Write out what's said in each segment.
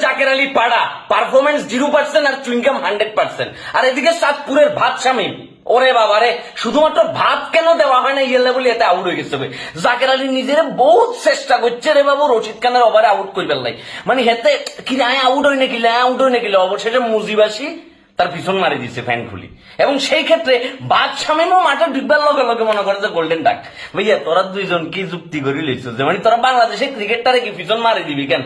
Zaker Ali out নিজের বহুত চেষ্টা করছে রে বাবু, রশিদ খানের ওভারে আউট করবার মানে হেতে কি আউট নাকি আউট হয় নাকি অবশেষে মুজিবাসী তার পিছন মারি দিছে ফ্যান খুলি। এবং সেই ক্ষেত্রে বাদ শামিমও মাঠে ঢুকবার লগে লগে মনে করে যে গোল্ডেন ডাক ভাইয়া, তোরা দুইজন কি যুক্তি করি লইছ যে মানে তোরা বাংলাদেশে ক্রিকেটটারে কি পিছন মারি দিবি কেন?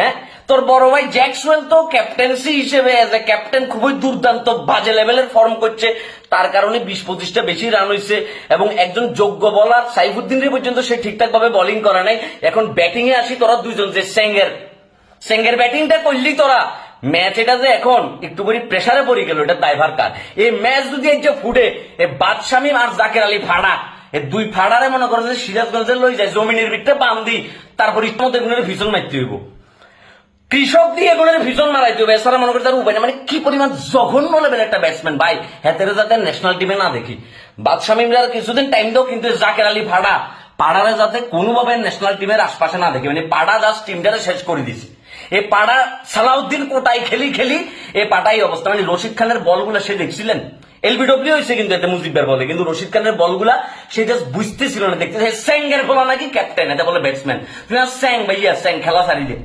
হ্যাঁ তোর বড় ভাই জ্যাকসওয়েল তো ক্যাপ্টেন্সি হিসেবে এজ এ ক্যাপ্টেন খুবই দুর্দান্ত বাজে লেভেলের ফর্ম করছে। তার কারণে বিশ পঁচিশটা বেশি রান হয়েছে এবং একজন যোগ্য বলার সাইফুদ্দিনের পর্যন্ত সে ঠিকঠাক ভাবে বোলিং করে নাই। এখন ব্যাটিং এ আসি তোরা দুইজন, যে সেঙ্গের। সেঙ্গের ব্যাটিংটা করলি তোরা। ম্যাচ এটা যে এখন একটু করে প্রেসারে পড়ে গেল, এটা দায়ভার কার? এই ম্যাচ যদি এই যে ফুটে, এ বাদশামী আর জাকের আলী ফাড়া। এ দুই ফাড়ারে মনে করে যে সিরাজগঞ্জের লই যায়, জমিনের ভিতরে বান্ধি তারপর এগুলোর ভীষণ মারতে হইব। কৃষক দিয়ে এগুলোর ভীষণ মারাইতে হবে এছাড়া মনে করে তার উপায় নেই। মানে কি পরিমাণ জঘন্য লেভেল একটা ব্যাটসম্যান ভাই। হেতেরে যাতে ন্যাশনাল টিমে না দেখি। বাদশামীমরা কিছুদিন টাইম দাও, কিন্তু জাকের আলী ফাড়া পাড়ারে যাতে কোনোভাবে ন্যাশনাল টিমের আশপাশে না দেখি। মানে পাড়া জাস্ট টিমটারে শেষ করে দিছে। এই পাড়া সালাউদ্দিন কোটাই খেলি খেলি, এ পাটাই অবস্থা। মানে রশিদ খানের বলগুলো সে দেখছিলেন? এলবিডব্লিউ হয়েছে কিন্তু এতে মুজিববার বলে। কিন্তু রশিদ খানের বলগুলা সে জাস্ট বুঝতেছিল না। দেখতে স্যাঙ্গের বলা নাকি ক্যাপ্টেন এটা বলে ব্যাটসম্যান তুই স্যাং ভাইয়া, স্যাং, খেলা সারি দে।